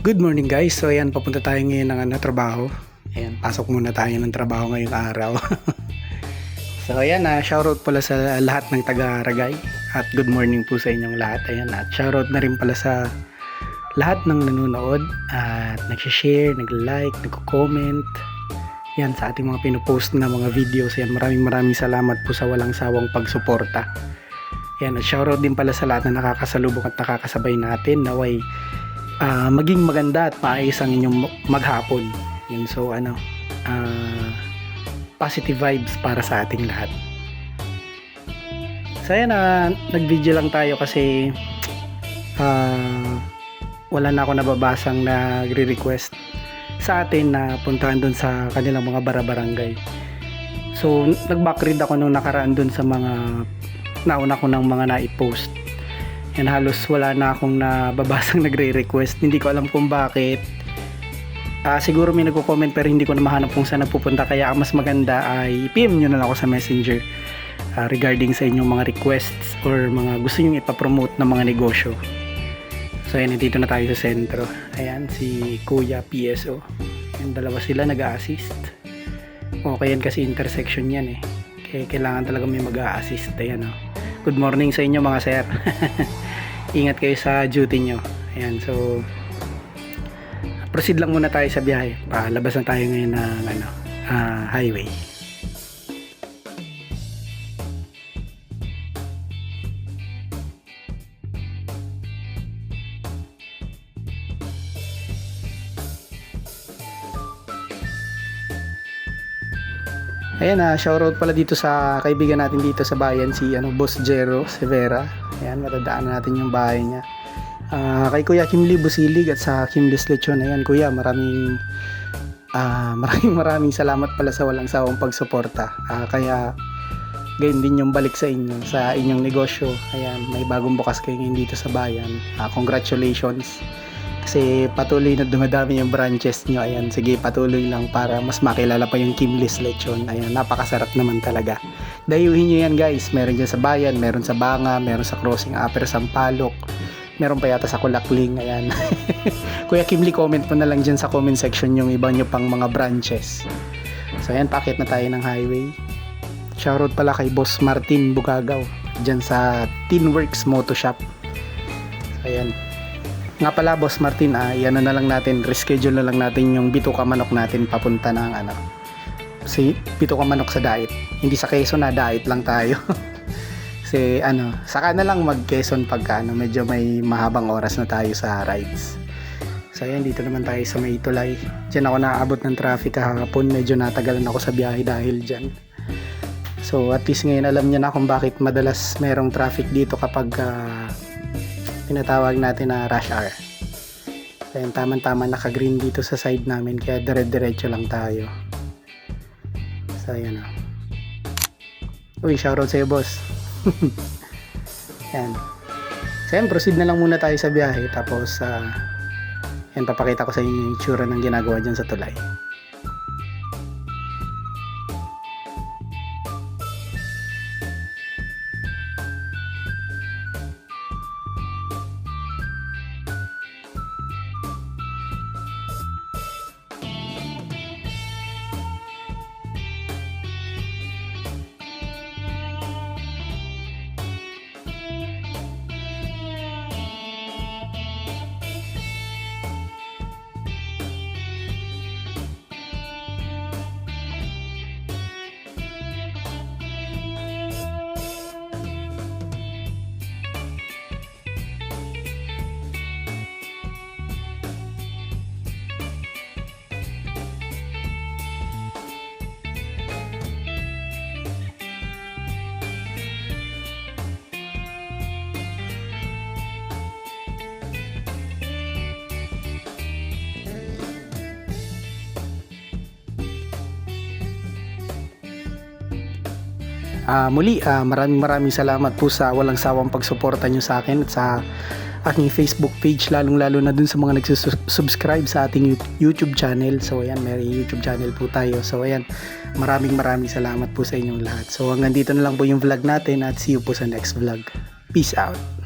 Good morning guys. So ayan, papunta tayo ngayon ng ano, trabaho. Ayan, pasok muna tayo ng trabaho ngayong araw. so ayan, uh, shoutout pala sa lahat ng taga Ragay. At good morning po sa inyong lahat. Ayan, at shoutout na rin pala sa lahat ng nanonood at nagsishare, nagla-like, nagko-comment. Yan, sa ating mga pinupost na mga videos. Yan, maraming maraming salamat po sa walang sawang pagsuporta. Yan, at shoutout din pala sa lahat na nakakasalubong at nakakasabay natin. Naway, ah, maging maganda at maayos ang inyong maghapon. Yun, so ano, ah, positive vibes para sa ating lahat. So ayan, ah, nag-video lang tayo kasi ah, wala na ako nababasang nagre-request sa atin na puntahan dun sa kanilang mga barabarangay. So, nag-backread ako nung nakaraan dun sa mga nauna ko ng mga na-post. Yan halos wala na akong nababasang nagre-request. Hindi ko alam kung bakit. Ah, siguro may nagko-comment pero hindi ko na mahanap kung saan nagpupunta kaya ang mas maganda ay PM nyo na lang ako sa messenger ah, regarding sa inyong mga requests or mga gusto nyo ipapromote ng mga negosyo. So ayan, dito na tayo sa sentro. Ayan, si Kuya PSO. Yung dalawa sila nag-assist. Okay yan kasi intersection yan eh. Kaya kailangan talaga may mag-assist. Ayan oh. Good morning sa inyo mga sir. Ingat kayo sa duty nyo. Ayan, so proceed lang muna tayo sa biyahe. Palabas na tayo ngayon ng ano, ah, highway. Ayan na, shoutout pala dito sa kaibigan natin dito sa bayan si ano Boss Jero Severa. Ayan, matadaan natin yung bahay niya. Ah, kay Kuya Kimli Busilig at sa Kimlis Lechon. Ayan, Kuya, maraming ah, maraming maraming salamat pala sa walang sawang pagsuporta. Ah, kaya gayon din yung balik sa inyo sa inyong negosyo. Ayan, may bagong bukas kayo ngayon dito sa bayan. Ah, congratulations kasi patuloy na dumadami yung branches nyo. Ayan, sige, patuloy lang para mas makilala pa yung Kimlis Lechon. Ayan, napakasarap naman talaga. Dayuhin nyo yan guys. Meron dyan sa bayan, meron sa Banga, meron sa Crossing Upper Sampaloc, meron pa yata sa Kulakling. Ayan. Kuya Kimli, comment mo na lang dyan sa comment section yung iba nyo pang mga branches. So ayan, pakit na tayo ng highway. Shoutout pala kay Boss Martin Bugagaw dyan sa Tinworks Moto Shop. So ayan, nga pala, Boss Martin, ah, yan na lang natin, reschedule na lang natin yung bituka manok natin papunta ng ano, si bituka manok sa diet. Hindi sa Quezon na, diet lang tayo. Kasi ano, saka na lang mag Quezon pagka ano, medyo may mahabang oras na tayo sa rides. So ayan, dito naman tayo sa may tulay. Diyan ako naaabot ng traffic kahapon. Medyo natagalan ako sa biyahe dahil dyan. So at least ngayon alam niyo na kung bakit madalas merong traffic dito kapag ah, tinatawag natin na rush hour. Ayan, tama-tama naka-green dito sa side namin kaya dire-diretso lang tayo. So, ayan o. Uy, shoutout sa'yo, boss. Ayan. So, ayan, proceed na lang muna tayo sa biyahe. Tapos, ah, ayan, papakita ko sa inyo yung tsura ng ginagawa dyan sa tulay. Ah, muli, ah, maraming maraming salamat po sa walang sawang pagsuporta nyo sa akin at sa aking Facebook page, lalong-lalo na dun sa mga nagsusubscribe sa ating YouTube channel. So, ayan, may YouTube channel po tayo. So, ayan, maraming maraming salamat po sa inyong lahat. So, hanggang dito na lang po yung vlog natin at see you po sa next vlog. Peace out.